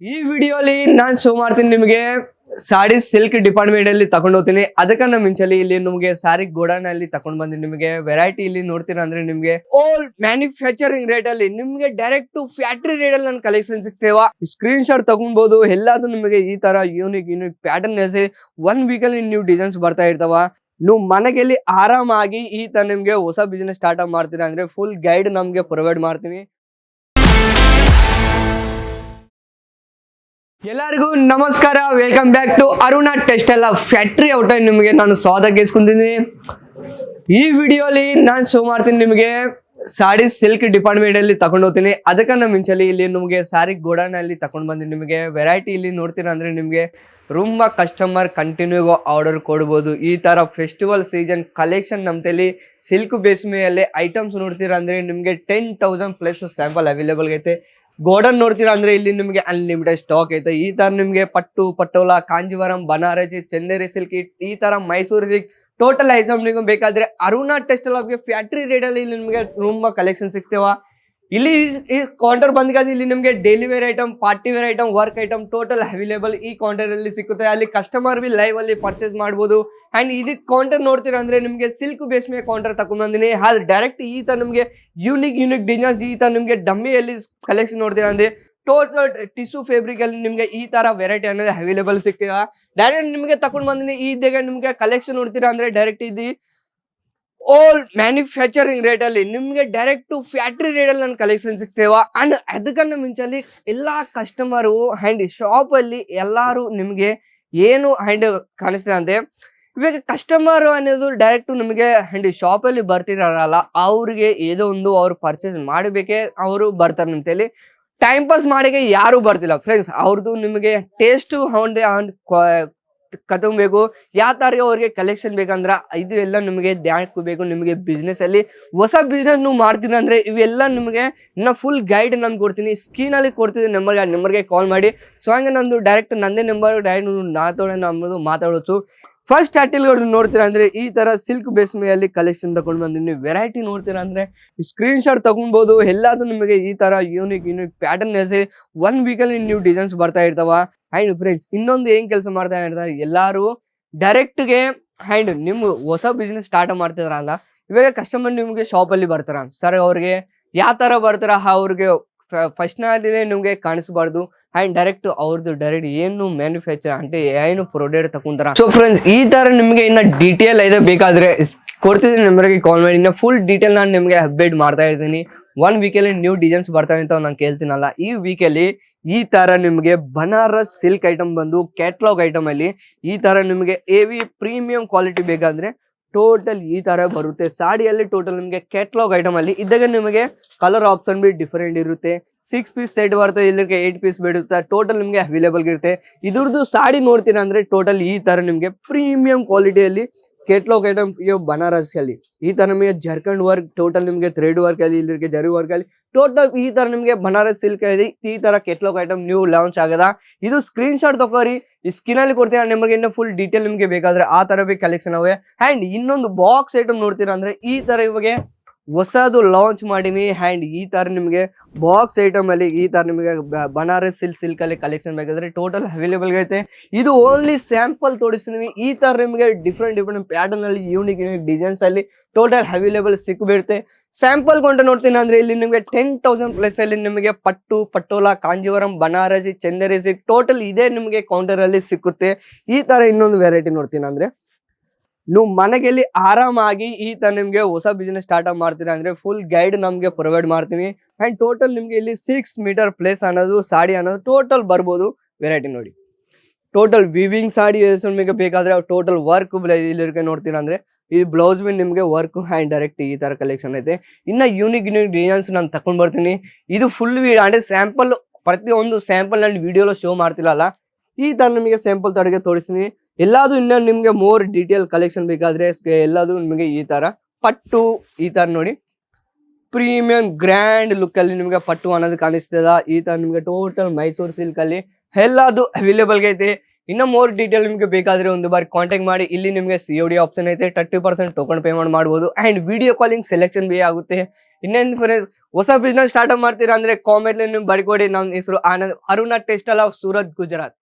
ಈ ವಿಡಿಯೋಲಿ ನಾನ್ ಶೋ ಮಾಡ್ತೀನಿ ನಿಮಗೆ ಸಾಡಿ ಸಿಲ್ಕ್ ಡಿಪಾರ್ಟ್ಮೆಂಟ್ ಅಲ್ಲಿ ತಗೊಂಡ್ ಹೋಗ್ತೀನಿ. ಅದಕ್ಕನ್ನ ಇಂಚಲಿ ಇಲ್ಲಿ ನಿಮಗೆ ಸಾರಿ ಗೋಡನ್ ಅಲ್ಲಿ ತಗೊಂಡ್ ಬಂದಿ ನಿಮಗೆ. ವೆರೈಟಿ ಇಲ್ಲಿ ನೋಡ್ತೀರಾ ಅಂದ್ರೆ ನಿಮಗೆ ಓಲ್ ಮ್ಯಾನುಫ್ಯಾಕ್ಚರಿಂಗ್ ರೇಟ್ ಅಲ್ಲಿ ನಿಮ್ಗೆ ಡೈರೆಕ್ಟ್ ಟು ಫ್ಯಾಕ್ಟರಿ ರೇಟ್ ಅಲ್ಲಿ ನನ್ನ ಕಲೆಕ್ಷನ್ ಸಿಗ್ತೇವ. ಸ್ಕ್ರೀನ್ ಶಾಟ್ ತಗೊಬಹುದು ಎಲ್ಲಾದ್ರೂ ನಿಮಗೆ ಈ ತರ unique unique pattern one week ಅಲ್ಲಿ ನೀವು ಡಿಸೈನ್ಸ್ ಬರ್ತಾ ಇರ್ತಾವ. ನೀವು ಮನೆಯಲ್ಲಿ ಆರಾಮಾಗಿ ಈ ತರ ನಿಮ್ಗೆ ಹೊಸ ಬಿಸ್ನೆಸ್ ಸ್ಟಾರ್ಟ್ ಮಾಡ್ತೀರಾ ಅಂದ್ರೆ ಫುಲ್ ಗೈಡ್ ನಮ್ಗೆ ಪ್ರೊವೈಡ್ ಮಾಡ್ತೀವಿ ಎಲ್ಲರಿಗೂ ನಮಸ್ಕಾರ. Welcome back to Aruna test ಎಲ್ಲ ಫ್ಯಾಕ್ಟ್ರಿ ಔಟ್ ನಿಮಗೆ ನಾನು ಇಸ್ಕೊಂತೀನಿ ಈ ವಿಡಿಯೋಲಿ ನಾನು ಶೋ ಮಾಡ್ತೀನಿ ನಿಮಗೆ ಸಾರಿ ಸಿಲ್ಕ್ ಡಿಪಾರ್ಟ್ಮೆಂಟ್ ಅಲ್ಲಿ ತಗೊಂಡು ಹೋಗ್ತೀನಿ. ಅದಕ್ಕನ್ನ ಮಿಂಚಲಿ ಇಲ್ಲಿ ನಿಮಗೆ ಸಾರಿ ಗೋಡನ್ ಅಲ್ಲಿ ತಗೊಂಡ್ ಬಂದು ನಿಮಗೆ. ವೆರೈಟಿ ಇಲ್ಲಿ ನೋಡ್ತೀರಾ ಅಂದ್ರೆ ನಿಮಗೆ ತುಂಬ ಕಸ್ಟಮರ್ ಕಂಟಿನ್ಯೂ ಆರ್ಡರ್ ಕೊಡ್ಬೋದು. ಈ ತರ ಫೆಸ್ಟಿವಲ್ ಸೀಸನ್ ಕಲೆಕ್ಷನ್ ನಮ್ಮ ತಲೆ ಸಿಲ್ಕ್ ಬೇಸ್ ಮೇಲೆ ಐಟಮ್ಸ್ ನೋಡ್ತೀರಾ ಅಂದ್ರೆ ನಿಮಗೆ ten thousand plus sample available ಐತೆ ಗೋಡನ್ ನೋಡ್ತೀರಾ ಅಂದ್ರೆ ಇಲ್ಲಿ ನಿಮಗೆ ಅನ್ಲಿಮಿಟೆಡ್ ಸ್ಟಾಕ್ ಐತೆ. ಈ ತರ ನಿಮಗೆ ಪಟ್ಟು, ಪಟೋಲ, ಕಾಂಜಿವರಂ, ಬನಾರಸಿ, ಚಂದೇರಿ ಸಿಲ್ಕ್ ಈ ತರ ಮೈಸೂರು ಸಿಲ್ಕ್ ಟೋಟಲ್ ಐಟಮ್ ನಿಮ್ಗೆ ಬೇಕಾದ್ರೆ ಅರುಣಾ ಟೆಕ್ಸ್ಟೈಲ್ ಫ್ಯಾಕ್ಟ್ರಿ ರೇಟ್ ಅಲ್ಲಿ ನಿಮ್ಗೆ ತುಂಬ ಕಲೆಕ್ಷನ್ ಸಿಗ್ತೇವ? ಇಲ್ಲಿ ಈ ಕೌಂಟರ್ ಬಂದ್ಗಾದ ಇಲ್ಲಿ ನಿಮಗೆ daily wear item party wear item work item total available ಈ ಕೌಂಟರ್ ಅಲ್ಲಿ ಸಿಕ್ಕುತ್ತೆ. ಅಲ್ಲಿ ಕಸ್ಟಮರ್ ಬಿ ಲೈವ್ ಅಲ್ಲಿ ಪರ್ಚೇಸ್ ಮಾಡಬಹುದು ಅಂಡ್ ಇದಕ್ಕೆ ಕೌಂಟರ್ ನೋಡ್ತೀರಾ ಅಂದ್ರೆ ನಿಮಗೆ ಸಿಲ್ಕ್ ಬೇಸ್ ಮೇಲೆ ಕೌಂಟರ್ ತಗೊಂಡ್ ಬಂದಿನಿ. ಅದು ಡೈರೆಕ್ಟ್ ಈ ತರ ನಿಮಗೆ ಯೂನಿಕ್ ಯೂನಿಕ್ ಡಿಸೈನ್ಸ್ ಈ ತರ ನಿಮಗೆ ಡಮ್ಮಿಯಲ್ಲಿ ಕಲೆಕ್ಷನ್ ನೋಡ್ತೀರಾ ಅಂದ್ರೆ ಟೋಟಲ್ ಟಿಶ್ಯೂ ಫ್ಯಾಬ್ರಿಕ್ ಅಲ್ಲಿ ನಿಮಗೆ ಈ ತರ ವೆರೈಟಿ ಅನ್ನೋದು ಅವೈಲೇಬಲ್ ಸಿಗ್ತೀರಾ ಡೈರೆಕ್ಟ್ ನಿಮಗೆ ತಕೊಂಡ್ ಬಂದಿನಿ. ಈ ನಿಮಗೆ ಕಲೆಕ್ಷನ್ ನೋಡ್ತೀರಾ ಅಂದ್ರೆ ಡೈರೆಕ್ಟ್ ಇದು ಓಲ್ಡ್ ಮ್ಯಾನುಫ್ಯಾಕ್ಚರಿಂಗ್ ರೇಟ್ ಅಲ್ಲಿ ನಿಮ್ಗೆ ಡೈರೆಕ್ಟ್ ಟು ಫ್ಯಾಕ್ಟ್ರಿ ರೇಟ್ ಅಲ್ಲಿ ನನ್ನ ಕಲೆಕ್ಷನ್ ಸಿಗ್ತೇವ? ಅಂಡ್ ಅದಕ್ಕನ್ನ ಮುಂಚಲ್ಲಿ ಎಲ್ಲಾ ಕಸ್ಟಮರು ಅಂಡ್ ಶಾಪ್ ಅಲ್ಲಿ ಎಲ್ಲಾರು ನಿಮ್ಗೆ ಏನು ಹ್ಯಾಂಡ್ ಕಾಣಿಸ್ತದೆ ಅಂದೆ. ಇವಾಗ ಕಸ್ಟಮರ್ ಅನ್ನೋದು ಡೈರೆಕ್ಟ್ ನಿಮಗೆ ಅಂಡ್ ಶಾಪಲ್ಲಿ ಬರ್ತಿರಲ್ಲ ಅವ್ರಿಗೆ ಏನೋ ಒಂದು ಅವ್ರು ಪರ್ಚೇಸ್ ಮಾಡಬೇಕೆ, ಅವರು ಬರ್ತಾರೆ ಅಂತೇಳಿ ಟೈಮ್ ಪಾಸ್ ಮಾಡಿಗೆ ಯಾರು ಬರ್ತಿಲ್ಲ ಫ್ರೆಂಡ್ಸ್ ಅವ್ರದ್ದು ನಿಮಗೆ ಟೇಸ್ಟ್ ಹೊಂದೆ ಕತಂಬೇಕು ಯಾವ ತರ ಅವ್ರಿಗೆ ಕಲೆಕ್ಷನ್ ಬೇಕಂದ್ರ ಇದು ಎಲ್ಲ ನಿಮಗೆ ಧ್ಯಾನಕ್ಕೆ ಬೇಕು. ನಿಮಗೆ ಬಿಸ್ನೆಸ್ ಅಲ್ಲಿ ಹೊಸ ಬಿಸ್ನೆಸ್ ನೀವು ಮಾಡ್ತೀನಿ ಅಂದ್ರೆ ಇವೆಲ್ಲ ನಿಮಗೆ ಇನ್ನ ಫುಲ್ ಗೈಡ್ ನಾನು ಕೊಡ್ತೀನಿ. ಸ್ಕ್ರೀನ್ ಅಲ್ಲಿ ಕೊಡ್ತೀನಿ ನಂಬರ್ ಆ ನಂಬರ್ಗೆ ಕಾಲ್ ಮಾಡಿ. ಸೊ ಹಂಗೆ ನಂದು ಡೈರೆಕ್ಟ್ ನಂದೇ ನಂಬರ್ ಡೈರೆಕ್ಟ್ ಮಾತಾಡೋ ನಮ್ಮದು ಮಾತಾಡೋದು. ಫಸ್ಟ್ ಟೈಟಲ್ ನೋಡ್ತೀರಾ ಅಂದ್ರೆ ಈ ತರ ಸಿಲ್ಕ್ ಬೇಸ್ ಮೇಲೆ ಕಲೆಕ್ಷನ್ ತಗೊಂಡು ಬಂದಿನಿ ವೆರೈಟಿ ನೋಡ್ತೀರಾ ಅಂದ್ರೆ ಸ್ಕ್ರೀನ್ ಶಾಟ್ ತಗೊಬಹುದು ಎಲ್ಲಾದ್ರೂ ನಿಮಗೆ ಈ ತರ ಯೂನಿಕ್ ಯೂನಿಕ್ ಪ್ಯಾಟರ್ನ್ ಒನ್ ವೀಕಲ್ಲಿ ನೀವು ಡಿಸೈನ್ಸ್ ಬರ್ತಾ ಇರ್ತಾವ. ಅಂಡ್ ಫ್ರೆಂಡ್ಸ್ ಇನ್ನೊಂದು ಏನ್ ಕೆಲಸ ಮಾಡ್ತಾ ಇರ್ತಾರೆ ಎಲ್ಲಾರು ಡೈರೆಕ್ಟ್ಗೆ ಹ್ಯಾಂಡ್ ನಿಮ್ ಹೊಸ ಬಿಸ್ನೆಸ್ ಸ್ಟಾರ್ಟ್ ಮಾಡ್ತಿದ್ರಲ್ಲ, ಇವಾಗ ಕಸ್ಟಮರ್ ನಿಮ್ಗೆ ಶಾಪ್ ಅಲ್ಲಿ ಬರ್ತಾರ. ಸರ್ ಅವ್ರಿಗೆ ಯಾವ ತರ ಬರ್ತಾರ, ಅವ್ರಿಗೆ ಫಸ್ಟ್ನಲ್ಲಿ ನಿಮಗೆ ಕಾಣಿಸ್ಬಾರ್ದು ಅಂಡ್ ಡೈರೆಕ್ಟ್ ಅವ್ರದ್ದು ಡೈರೆಕ್ಟ್ ಏನು ಮ್ಯಾನುಫ್ಯಾಕ್ಚರ್ ಅಂತ, ಏನು ಪ್ರೊಡಕ್ಟ್ ತಗೊಂತಾರ ಸೊ ಫ್ರೆಂಡ್ಸ್ ಈ ತರ ನಿಮಗೆ ಇನ್ನ ಡೀಟೇಲ್ ಇದೆ ಬೇಕಾದ್ರೆ ಕೊಡ್ತಿದ್ದೀನಿ ನಂಬರ್ಗೆ ಕಾಲ್ ಮಾಡಿ. ಇನ್ನ ಫುಲ್ ಡೀಟೇಲ್ ನಾನು ನಿಮಗೆ ಅಪ್ಡೇಟ್ ಮಾಡ್ತಾ ಇರ್ತೀನಿ. ಒನ್ ವೀಕಲ್ಲಿ ನ್ಯೂ ಡಿಸೈನ್ಸ್ ಬರ್ತಾವೆ ಅಂತ ನಾನು ಕೇಳ್ತೀನಲ್ಲ, ಈ ವೀಕಲ್ಲಿ ಈ ತರ ನಿಮಗೆ ಬನಾರಸ್ ಸಿಲ್ಕ್ ಐಟಮ್ ಬಂದು ಕ್ಯಾಟ್ಲಾಗ್ ಐಟಮ್ ಅಲ್ಲಿ ಈ ತರ ನಿಮಗೆ ಎವಿ ಪ್ರೀಮಿಯಂ ಕ್ವಾಲಿಟಿ ಬೇಕಾದ್ರೆ ಟೋಟಲ್ ಈ ತರ ಬರುತ್ತೆ. ಸಾಡಿಯಲ್ಲಿ ಟೋಟಲ್ ನಿಮಗೆ ಕ್ಯಾಟ್ಲಾಗ್ ಐಟಮ್ ಅಲ್ಲಿ ಇದ್ದಾಗ ನಿಮಗೆ ಕಲರ್ ಆಪ್ಷನ್ ಬಿ ಡಿಫರೆಂಟ್ ಇರುತ್ತೆ. ಸಿಕ್ಸ್ ಪೀಸ್ ಸೆಟ್ ಬರುತ್ತೆ, ಇಲ್ಲಿಗೆ ಏಟ್ ಪೀಸ್ ಬಿಡುತ್ತೆ ಟೋಟಲ್ ನಿಮಗೆ ಅವೈಲೇಬಲ್ ಇರುತ್ತೆ. ಇದ್ರದ್ದು ಸಾಡಿ ನೋಡ್ತೀರಾ ಅಂದ್ರೆ ಟೋಟಲ್ ಈ ತರ ನಿಮಗೆ ಪ್ರೀಮಿಯಂ ಕ್ವಾಲಿಟಿಯಲ್ಲಿ ಕೆಟ್ಲಾಗ್ ಐಟಮ್ ಬನಾರಸ್ ಅಲ್ಲಿ. ಈ ತರ ನಿಮಗೆ ಜರ್ಕಂಡ್ ವರ್ಕ್ ಟೋಟಲ್ ನಿಮಗೆ ಥ್ರೆಡ್ ವರ್ಕ್ ಅಲ್ಲಿ, ಇಲ್ಲಿಗೆ ಜರಿ ವರ್ಕ್ ಅಲ್ಲಿ ಟೋಟಲ್ ಈ ತರ ನಿಮಗೆ ಬನಾರಸ್ ಸಿಲ್ಕ್ ಇದೆ ಈ ತರ ಕೆಟ್ಲಾಗ್ ಐಟಮ್ ನೀವು ಲಾಂಚ್ ಆಗದ. ಇದು ಸ್ಕ್ರೀನ್ ಶಾಟ್ ತಗೋರಿ ಈ ಸ್ಕಿನ್ ಅಲ್ಲಿ ಕೊಡ್ತೀನಿ ನಿಮಗೆ ಇನ್ನು ಫುಲ್ ಡೀಟೇಲ್ ನಿಮಗೆ ಬೇಕಾದ್ರೆ ಆ ತರ ಬಿ ಕಲೆಕ್ಷನ್ ಅವೆ. ಅಂಡ್ ಇನ್ನೊಂದು ಬಾಕ್ಸ್ ಐಟಮ್ ನೋಡ್ತೀರಾ ಅಂದ್ರೆ ಈ ತರ ಇವಾಗ ಹೊಸದು ಲಾಂಚ್ ಮಾಡೀನಿ. ಹ್ಯಾಂಡ್ ಈ ತರ ನಿಮಗೆ ಬಾಕ್ಸ್ ಐಟಮ್ ಅಲ್ಲಿ ಈ ತರ ನಿಮಗೆ ಬನಾರಸ್ ಸಿಲ್ಕ್ ಸಿಲ್ಕ್ ಅಲ್ಲಿ ಕಲೆಕ್ಷನ್ ಬೇಕಾದ್ರೆ ಟೋಟಲ್ ಅವೈಲೇಬಲ್ ಐತೆ. ಇದು ಓನ್ಲಿ ಸ್ಯಾಂಪಲ್ ತೋರಿಸ್ತೀನಿ. ಈ ತರ ನಿಮಗೆ ಡಿಫ್ರೆಂಟ್ ಡಿಫ್ರೆಂಟ್ ಪ್ಯಾಟರ್ನ್ ಅಲ್ಲಿ ಯೂನಿಕ್ ಯೂನಿಕ್ ಡಿಸೈನ್ಸ್ ಅಲ್ಲಿ ಟೋಟಲ್ ಅವೈಲೇಬಲ್ ಸಿಕ್ಬಿಡುತ್ತೆ. ಸ್ಯಾಂಪಲ್ ಕೊಂಡು ನೋಡ್ತೀನಿ ಅಂದ್ರೆ ಇಲ್ಲಿ ನಿಮಗೆ ಟೆನ್ ತೌಸಂಡ್ ಪ್ಲಸ್ ಅಲ್ಲಿ ನಿಮಗೆ ಪಟ್ಟು, ಪಟೋಲ, ಕಾಂಜೀವರಂ, ಬನಾರಸಿ, ಚಂದರಸಿ ಟೋಟಲ್ ಇದೇ ನಿಮಗೆ ಕೌಂಟರ್ ಅಲ್ಲಿ ಸಿಕ್ಕುತ್ತೆ. ಈ ತರ ಇನ್ನೊಂದು ವೆರೈಟಿ ನೋಡ್ತೀನಿ ಅಂದ್ರೆ. ನೀವು ಮನೆಗೆಲ್ಲಿ ಆರಾಮಾಗಿ ಈ ತರ ನಿಮ್ಗೆ ಹೊಸ ಬಿಸ್ನೆಸ್ ಸ್ಟಾರ್ಟ್ ಮಾಡ್ತೀರಾ ಅಂದ್ರೆ ಫುಲ್ ಗೈಡ್ ನಮ್ಗೆ ಪ್ರೊವೈಡ್ ಮಾಡ್ತೀವಿ. ಅಂಡ್ ಟೋಟಲ್ ನಿಮ್ಗೆ ಇಲ್ಲಿ ಸಿಕ್ಸ್ ಮೀಟರ್ ಪ್ಲೇಸ್ ಅನ್ನೋದು, ಸಾಡಿ ಅನ್ನೋದು ಟೋಟಲ್ ಬರ್ಬೋದು. ವೆರೈಟಿ ನೋಡಿ. ಟೋಟಲ್ ವಿವಿಂಗ್ ಸಾಡಿ ನಿಮಗೆ ಬೇಕಾದ್ರೆ ಟೋಟಲ್ ವರ್ಕ್ ಇಲ್ಲಿ ನೋಡ್ತೀರಾ ಅಂದ್ರೆ ಈ ಬ್ಲೌಸ್ ಬಿ ನಿಮಗೆ ವರ್ಕ್ ಹ್ಯಾಂಡ್ ಡೈರೆಕ್ಟ್ ಈ ತರ ಕಲೆಕ್ಷನ್ ಐತೆ. ಇನ್ನ ಯೂನಿಕ್ ಯೂನಿಕ್ ಡಿಸೈನ್ಸ್ ನಾನು ತಕೊಂಡ್ ಬರ್ತೀನಿ. ಇದು ಫುಲ್ ಅಂದ್ರೆ ಸ್ಯಾಂಪಲ್ ಪ್ರತಿಯೊಂದು ಸ್ಯಾಂಪಲ್ ನಾನು ವಿಡಿಯೋ ಶೋ ಮಾಡ್ತಿಲ್ಲ ಈ ತರ ನಿಮಗೆ ಸ್ಯಾಂಪಲ್ ತಡೆಗೆ ತೋರಿಸ್ತೀನಿ. ಎಲ್ಲಾದು ಇನ್ನ ನಿಮಗೆ ಮೋರ್ ಡೀಟೇಲ್ ಕಲೆಕ್ಷನ್ ಬೇಕಾದ್ರೆ ಸ್- ಎಲ್ಲಾದು ನಿಮಗೆ ಈ ತರ ಪಟ್ಟು, ಈ ತರ ನೋಡಿ. ಪ್ರೀಮಿಯಂ ಗ್ರ್ಯಾಂಡ್ ಲುಕ್ ಅಲ್ಲಿ ನಿಮಗೆ ಪಟ್ಟು ಅನ್ನೋದು ಕಾಣಿಸ್ತದ. ಈ ತರ ನಿಮಗೆ ಟೋಟಲ್ ಮೈಸೂರು ಸಿಲ್ಕ್ ಅಲ್ಲಿ ಎಲ್ಲದು ಅವೈಲೇಬಲ್ ಐತೆ. ಇನ್ನ ಮೋರ್ ಡೀಟೇಲ್ ನಿಮಗೆ ಬೇಕಾದ್ರೆ ಒಂದು ಬಾರಿ ಕಾಂಟ್ಯಾಕ್ಟ್ ಮಾಡಿ. ಇಲ್ಲಿ ನಿಮಗೆ ಸಿ ಡಿ ಆಪ್ಷನ್ ಐತೆ ತರ್ಟಿ ಪರ್ಸೆಂಟ್ ಟೋಕನ್ ಪೇಮೆಂಟ್ ಮಾಡ್ಬೋದು. ಅಂಡ್ ವಿಡಿಯೋ ಕಾಲಿಂಗ್ ಸೆಲೆಕ್ಷನ್ ಬಿ ಆಗುತ್ತೆ. ಇನ್ನೇನು ಫ್ರೆಂಡ್ಸ್ ಹೊಸ ಬಿಸ್ನೆಸ್ ಸ್ಟಾರ್ಟ್ ಮಾಡ್ತೀರಾ ಅಂದ್ರೆ ಕಾಮೆಂಟ್ ನೀವು ಬರ್ಕೊಡಿ. ನಮ್ಮ ಹೆಸರು ಆನಂದ್, ಅರುಣ ಟೆಕ್ಸ್ಟೈಲ್ ಆಫ್ ಸೂರತ್, ಗುಜರಾತ್.